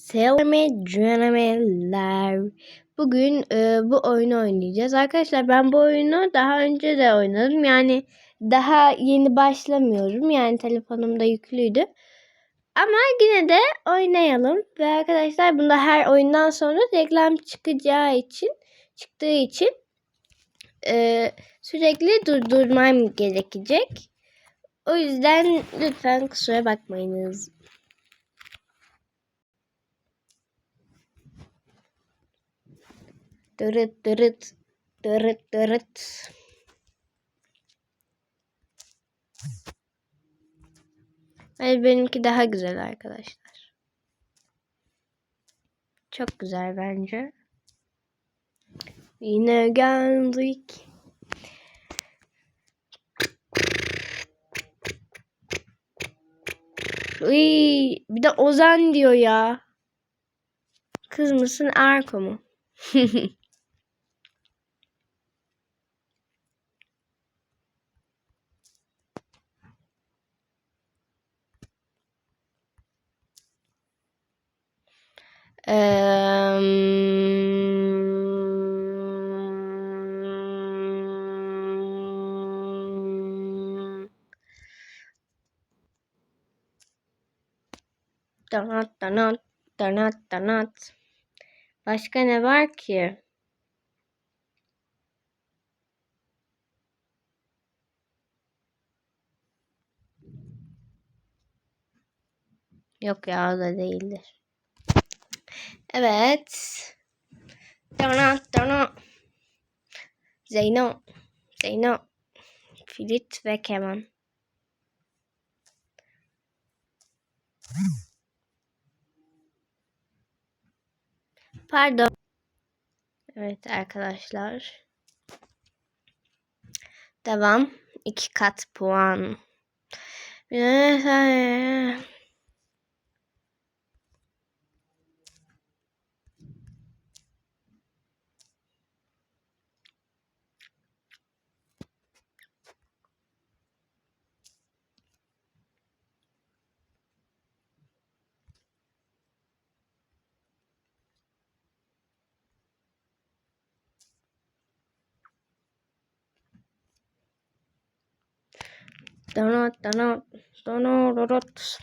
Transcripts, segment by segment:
Selam canavarlar. Bugün e, bu oyunu oynayacağız. Arkadaşlar ben bu oyunu daha önce de oynadım. Yani daha yeni başlamıyorum. Yani telefonumda yüklüydü. Ama yine de oynayalım. Ve arkadaşlar bunda her oyundan sonra reklam çıkacağı için çıktığı için e, sürekli durdurmam gerekecek. O yüzden lütfen kusura bakmayınız. Dırıt dırıt dırıt dırıt. Hayır benimki daha güzel arkadaşlar. Çok güzel bence. Yine geldik. Uy, bir de Ozan diyor ya. Kız mısın Erko mu? Eee... Danat danat danat danat. Başka ne var ki? Yok ya da değildir. Evet. Danat danat. Zeyno. Zeyno. Flüt ve keman. Pardon. Evet arkadaşlar. Devam. İki kat puan. Donut, donut, donut, donut.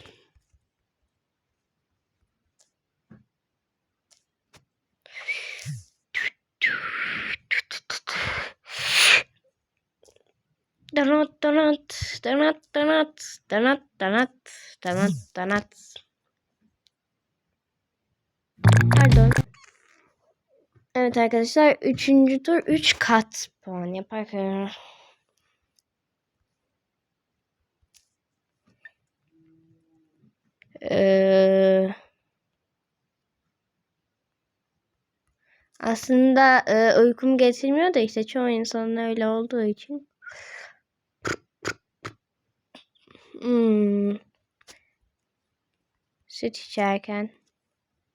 Donut, donut, donut, donut, donut, donut, donut, donut. Pardon. Evet arkadaşlar üçüncü tur 3 kat puan yaparken Ee, aslında e, uykum getirmiyor da işte çoğu insanın öyle olduğu için. Hmm. Süt içerken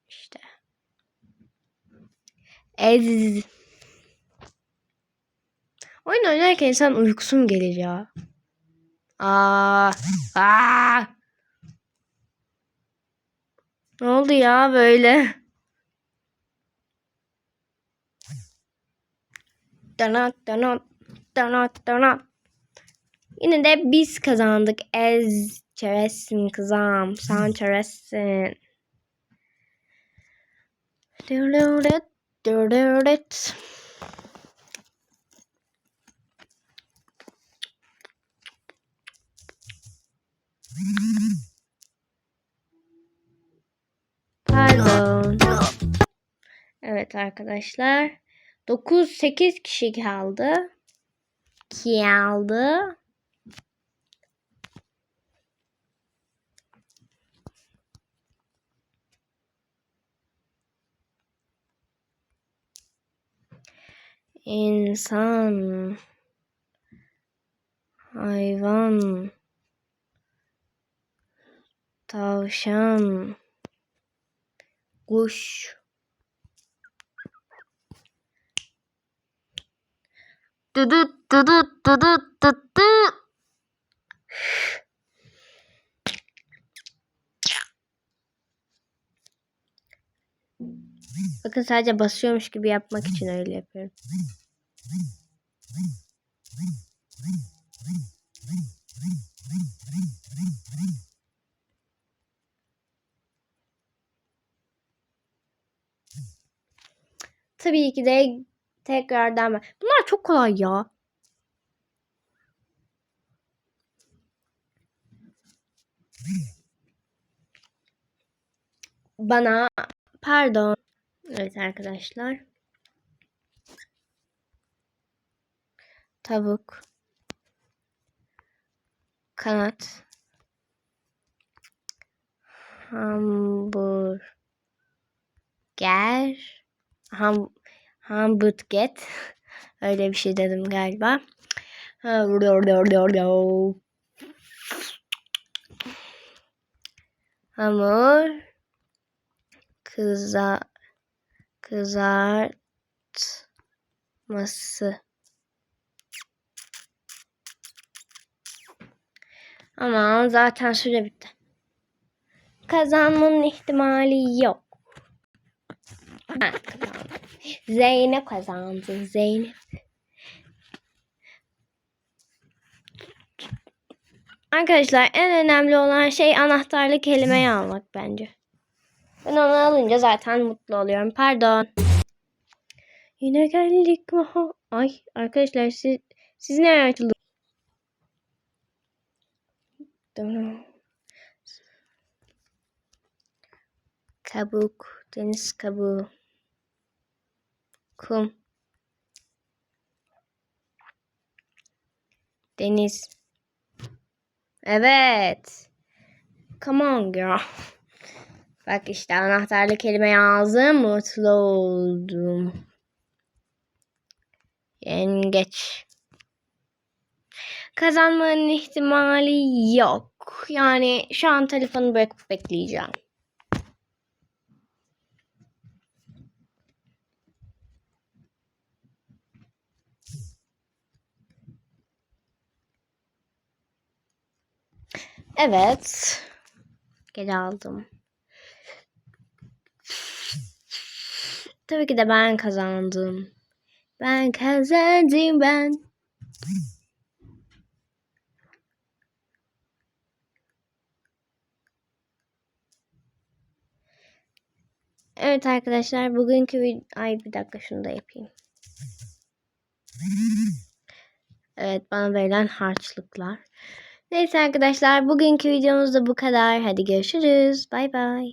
işte. Ez. Oyun oynarken insan uykusu mu gelir ya? Aa, aa. Ne oldu ya böyle? Donat donat donat donat. Yine de biz kazandık. Ez çeressin kızım. Sen çeressin. Dırırırt dırırırt. Pardon. Evet arkadaşlar. 9-8 kişi kaldı. Kaldı. İnsan. Hayvan. Tavşan. Kuş. Düdüt düdüt düdüt düdüt. Bakın sadece basıyormuş gibi yapmak için öyle yapıyorum. Tabii ki de tekrardan ben. Çok kolay ya. Bana pardon. Evet arkadaşlar. Tavuk. Kanat. Hamburger. Ham hamburger. Öyle bir şey dedim galiba. Hamur kıza kızartması. Ama zaten süre bitti. Kazanmanın ihtimali yok. Zeynep kazandı. Zeynep. Arkadaşlar en önemli olan şey anahtarlı kelimeyi almak bence. Ben onu alınca zaten mutlu oluyorum. Pardon. Yine geldik maha. Ay arkadaşlar siz, siz ne açıldı? Kabuk, deniz kabuğu, kum, deniz. Evet. Come on girl. Bak işte anahtarlı kelime yazdım. Mutlu oldum. Yengeç. Kazanmanın ihtimali yok. Yani şu an telefonu bırakıp bekleyeceğim. Evet. Geri aldım. Tabii ki de ben kazandım. Ben kazandım ben. Evet arkadaşlar bugünkü vid- ay bir dakika şunu da yapayım. Evet bana verilen harçlıklar. Neyse arkadaşlar bugünkü videomuz da bu kadar. Hadi görüşürüz. Bay bay.